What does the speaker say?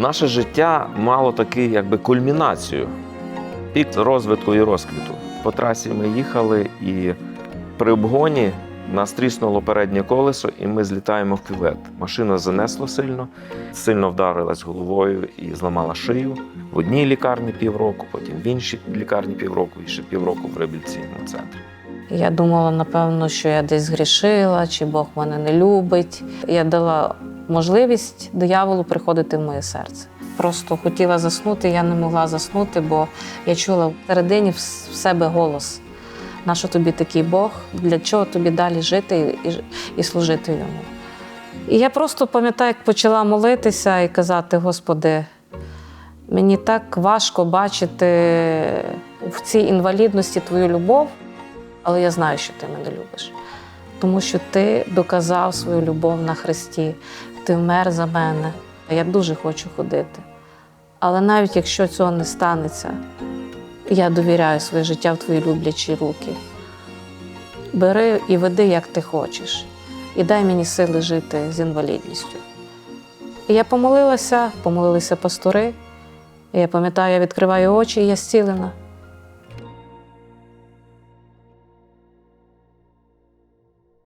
Наше життя мало такий якби кульмінацію, пік розвитку і розквіту. По трасі ми їхали і при обгоні нас тріснуло переднє колесо, і ми злітаємо в кювет. Машина занесло сильно, сильно вдарилась головою і зламала шию. В одній лікарні півроку, потім в іншій лікарні півроку і ще півроку в реабілітаційному центрі. Я думала, напевно, що я десь грішила, чи Бог мене не любить. Я дала можливість дияволу приходити в моє серце. Просто хотіла заснути, я не могла заснути, бо я чула всередині в себе голос. Нащо тобі такий Бог? Для чого тобі далі жити і, і служити йому? І я просто пам'ятаю, як почала молитися і казати: Господи, мені так важко бачити в цій інвалідності Твою любов, але я знаю, що ти мене любиш. Тому що ти доказав свою любов на Христі, ти вмер за мене. Я дуже хочу ходити. Але навіть якщо цього не станеться, я довіряю своє життя в твої люблячі руки. Бери і веди, як ти хочеш, і дай мені сили жити з інвалідністю. І я помолилася, помолилися пастори. І я пам'ятаю, я відкриваю очі, і я зцілена.